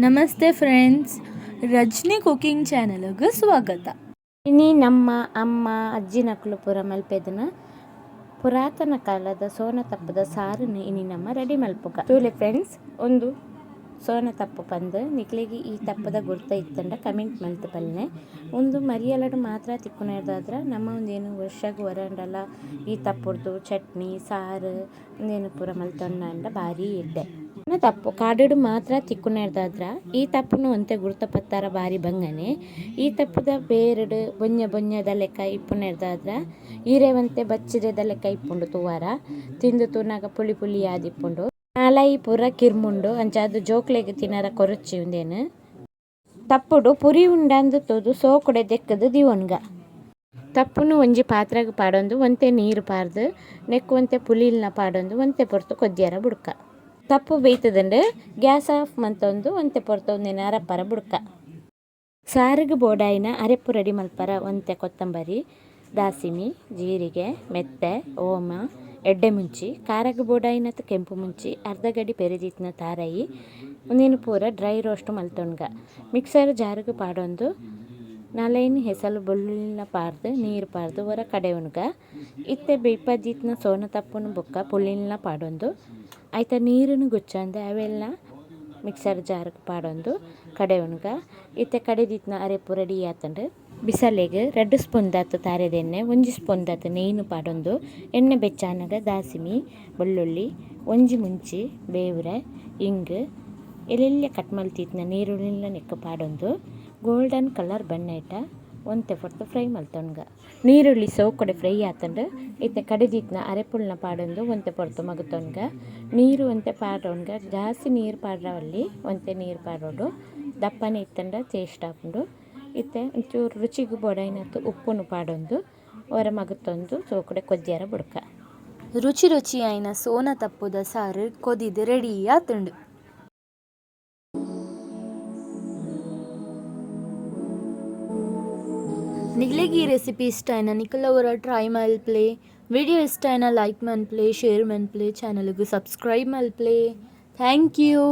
ನಮಸ್ತೆ friends Rajani cooking ಚಾನಲ್ಗೆ ಸ್ವಾಗತ. ಇನಿ ನಮ್ಮ ಅಮ್ಮ ಅಜ್ಜಿನಕ್ಲು ಪುರ ಮಲ್ಪೆದನ ಪುರಾತನ ಕಾಲದ ಸೋನ ತಪ್ಪದ ಸಾರನ್ನು ಇನಿ ನಮ್ಮ ರೆಡಿ ಮಲ್ಪುಗ. ತೂಲೆ ಫ್ರೆಂಡ್ಸ್ ಒಂದು ಸೋನ ತಪ್ಪು ಪಂದು. ನಿಕ್ಲಿಗೆ ಈ ತಪ್ಪದ ಗುರ್ತ ಇತ್ತಂಡ ಕಮೆಂಟ್ ಮಲ್ತು ಬಲ್ಲೆ. ಒಂದು ಮರಿಯಲಡು ಮಾತ್ರ ತಿಕ್ಕುನೇದಾದ್ರೆ ನಮ್ಮ ಒಂದೇನು ವರ್ಷಗ್ ವರಂಡಲ್ಲ ಈ ತಪ್ಪುರ್ದು ಚಟ್ನಿ ಸಾರು ಒಂದೇನು ಪೂರ ಮಲ್ತೊಂಡ ಭಾರಿ ಇಡ್ಡೆ. ಇನ್ನು ತಪ್ಪು ಕಾಡಿಡು ಮಾತ್ರ ತಿಕ್ಕುನೇದಾದ್ರ ಈ ತಪ್ಪುನು ಒಂತೆ ಗುರುತಪತ್ತಾರ ಬಾರಿ ಬಂಗನೆ ಈ ತಪ್ಪುದ ಬೇರೆಡು ಬೊಂಜ ಬೊಂಜದ ಲೆಕ್ಕ ಇಪ್ಪುನೇದಾದ್ರ ಈರೇವಂತೆ ಬಚ್ಚಿರದ ಲೆಕ್ಕ ಇಪ್ಪುಂಡು ತೂವಾರ. ತಿಂದು ತೂನಾಗ ಪುಳಿ ಪುಳಿ ಆದಿಪ್ಪುಂಡು ನಾಲಾಯಿ ಪೂರ ಕಿರ್ಮುಂಡು ಅಂಚಾದು ಜೋಕ್ಲೆಗ್ ತಿನ್ನರ ಕೊರಚಿ ಉಂದೇನು. ತಪ್ಪುಡು ಪುರಿ ಉಂಡಂದು ತೋದು ಸೋಕುಡೆ ದೆಕ್ಕದು ದಿವೊನ್ಗ. ತಪ್ಪುನು ಒಂಜಿ ಪಾತ್ರೆಗ್ ಪಾಡೊಂದು ಒಂತೆ ನೀರು ಪಾರ್ದು ನೆಕ್ಕು ಒಂತೆ ಪುಲಿಲ್ನ ಪಾಡೊಂದು ಒಂತೆ ಪೊರ್ತು ಕೊದ್ಯರ ಬುಡ್ಕ. ತಪ್ಪು ಬೇಯ್ತದಂಡು ಗ್ಯಾಸ್ ಆಫ್ ಮಂತೊಂದು, ಒಂತೆ ಪೊರ್ತು ಒಂದಿನ ಅರಪ್ಪರ ಬುಡ್ಕ ಸಾರಿಗೆ ಬೋಡಾಯಿನ ಅರೆಪ್ಪು ರೆಡಿ ಮಲ್ಪರ, ಒಂತೆ ಕೊತ್ತಂಬರಿ, ದಾಸಿಮಿ, ಜೀರಿಗೆ, ಮೆತ್ತೆ, ಓಮ, ಎಡ್ಡೆ ಮುಂಚಿ, ಖಾರಗ ಬೋಡಾಯಿನತ್ತು ಕೆಂಪು ಮುಂಚಿ, ಅರ್ಧ ಗಡಿ ಪೆರೆದಿತ್ತಿನ ತಾರಾಯಿ, ಒಂದಿನ ಪೂರ ಡ್ರೈ ರೋಸ್ಟ್ ಮಲ್ತೊಣ್ಗ. ಮಿಕ್ಸರ್ ಜಾರಿಗೆ ಪಾಡೊಂದು ನಾಲೈನ್ ಹೆಸಲು ಬೆಳ್ಳುಳ್ಳಿನ ಪಾರ್ದು, ನೀರು ಪಾರ್ದು, ಹೊರ ಕಡೆ ಉಣ್ಗ ಇತ್ತೆ ಬೇಯ್ಪದ್ದಿತ್ನ ಸೋನ ತಪ್ಪುನ ಬುಕ್ಕ ಪುಳ್ಳಿನ ಪಾಡೊಂದು. ಐತೆ ನೀರನ್ನು ಗೊಚ್ಚಂದೆ ಅವೆಲ್ಲ ಮಿಕ್ಸರ್ ಜಾರ್ಗ್ ಪಾಡೊಂದು. ಕಡೆ ಕಡೆಯುನ್ಗ ಇತ್ತೆ ಕಡೆದಿತ್ತಿನ ಅರೆ ಪುರಡಿ ಆತುಂಡು ಬಿಸಲೆಗ್ ರೆಡ್ ಸ್ಪೂನ್ ದತ್ತ್ ತಾರೆದ ಎಣ್ಣೆ, ಒಂಜಿ ಸ್ಪೂನ್ ದತ್ತ್ ನೆಯ್ನ್ ಪಾಡೊಂದು. ಎಣ್ಣೆ ಬೆಚ್ಚಾನಗ ದಾಸಿಮಿ, ಬೆಳ್ಳುಳ್ಳಿ, ಒಂಜಿ ಮುಂಚಿ, ಬೇವ್ರ, ಇಂಗ್ ಎಲ್ಯೆಲ್ಯ ಕಟ್ ಮಲ್ತಿತ್ತಿನ ನೀರುಳ್ಳಿಲ ನೆಕ್ಕ ಪಾಡೊಂದು. ಗೋಲ್ಡನ್ ಕಲರ್ ಬಣ್ಣ ಇಟ್ಟ ಒಂತೆ ಪೊರ್ತು ಫ್ರೈ ಮಲ್ತೊಣ್ಗ ನೀರುಳ್ಳಿ ಸೋಕಡೆ ಫ್ರೈ ಆತಂಡು, ಇತ್ತೆ ಕಡೆದಿತ್ನ ಅರೆಪುಳ್ನ ಪಾಡೊಂದು ಒಂತೆ ಪೊರ್ತು ಮಗುತೊನ್ಗ ನೀರು ಒಂತೆ ಪಾಡೊಣ್ಗ ಜಾಸ್ತಿ ನೀರು ಪಾಡ್ರವಲ್ಲಿ ಒಂತೆ ನೀರು ಪಾಡೋಡು ದಪ್ಪನೆ ಇತ್ತಂಡ ಟೇಸ್ಟ್ ಹಾಕೊಂಡು. ಇತ್ತೆ ಒಂಚೂರು ರುಚಿಗೆ ಬೊಡೈನತ್ತು ಉಪ್ಪನ್ನು ಪಾಡೊಂದು. ಹೊರ ಮಗುತ್ತೊಂದು ಸೋಕಡೆ ಕೊಜ್ಜಾರ ಬುಡ್ಕ. ರುಚಿ ರುಚಿ ಆಯ್ನ ಸೋನ ತಪ್ಪುದ ಸಾರು, ಕೊದಿದು ರೆಡಿ ಆತುಂಡು. ನಿಗ್ಲೆಗ್ ಈ ರೆಸಿಪಿ ಇಷ್ಟ ಆಯ್ನ ನಿಖಲವರ ಟ್ರೈ ಮಲ್ಪ್ಲೆ ವಿಡಿಯೋ ಇಷ್ಟ ಆಯ್ನ ಲೈಕ್ ಮನ್ಪ್ಲೆ ಶೇರ್ ಮನ್ಪ್ಲೆ ಚಾನಲ್ಗೆ ಸಬ್ಸ್ಕ್ರೈಬ್ ಮಲ್ಪ್ಲೆ ಥ್ಯಾಂಕ್ ಯು